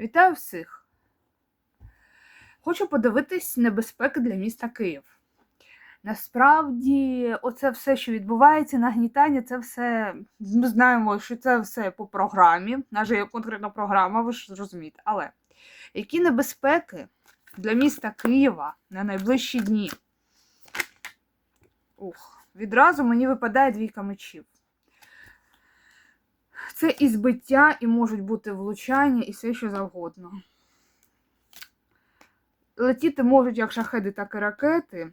Вітаю всіх! Хочу подивитись небезпеки для міста Київ. Насправді, оце все, що відбувається, нагнітання, це все. Ми знаємо, що це все по програмі. Наша є конкретна програма, ви ж розумієте. Але які небезпеки для міста Києва на найближчі дні? Ух, відразу мені випадає двійка мечів. Це і збиття, і можуть бути влучання, і все що завгодно. Летіти можуть як шахеди, так і ракети.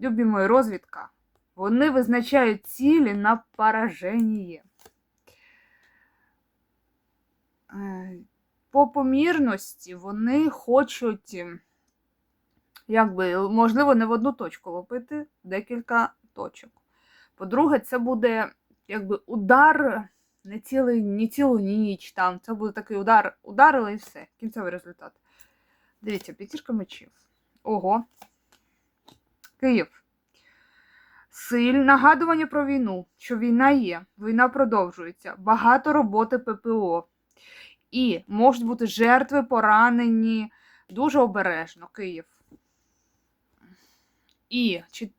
Любі мої, розвідка. Вони визначають цілі на пораження. Е, По помірності вони хочуть, якби, можливо, не в одну точку лопити, декілька точок. По-друге, це буде якби удар не, цілий, не цілу ніч. Там. Це буде такий удар, ударили і все. Кінцевий результат. Дивіться, п'ятірка мечів. Ого. Київ. Силь, нагадування про війну, що війна є, війна продовжується, багато роботи ППО. І можуть бути жертви, поранені. Дуже обережно, Київ. І чи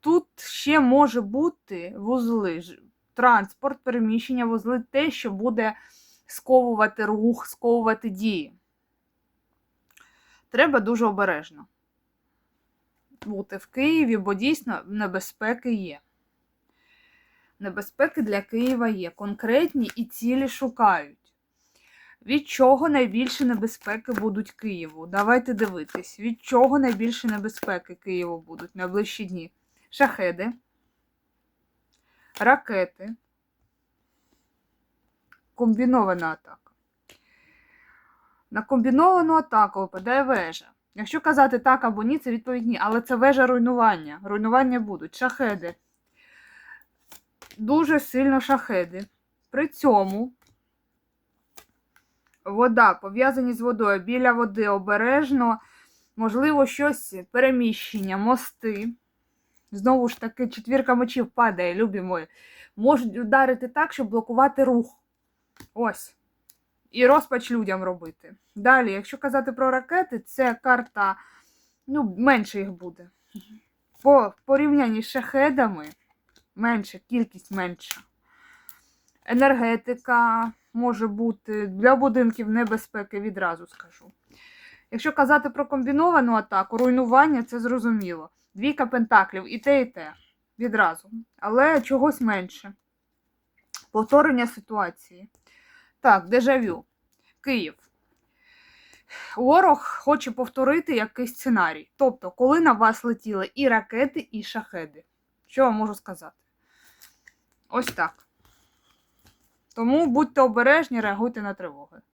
тут ще може бути вузли, транспорт, переміщення, вузли, те, що буде сковувати рух, сковувати дії. Треба дуже обережно бути в Києві, бо дійсно небезпеки є. Небезпеки для Києва є. Конкретні і цілі шукають. Від чого найбільше небезпеки будуть Києву? Давайте дивитись, від чого найбільше небезпеки Києву будуть на ближчі дні. Шахеди, ракети, комбінована атака. На комбіновану атаку випадає вежа. Якщо казати так або ні, це відповідь ні. Але це вежа руйнування. Руйнування будуть. Шахеди. Дуже сильно шахеди. При цьому вода, пов'язані з водою, біля води обережно, можливо, щось переміщення, мости. Знову ж таки, четвірка мечів падає, любі мої. Можуть ударити так, щоб блокувати рух. Ось. І розпач людям робити. Далі, якщо казати про ракети, це карта, ну, менше їх буде. По порівнянні з шахедами, менше, кількість менша. Енергетика може бути для будинків небезпеки, відразу скажу. Якщо казати про комбіновану атаку, руйнування це зрозуміло. Двійка пентаклів і те, і те. Відразу. Але чогось менше. Повторення ситуації. Так, дежавю. Київ. Ворог хоче повторити якийсь сценарій. Тобто, коли на вас летіли і ракети, і шахеди. Що я можу сказати? Ось так. Тому будьте обережні, реагуйте на тривоги.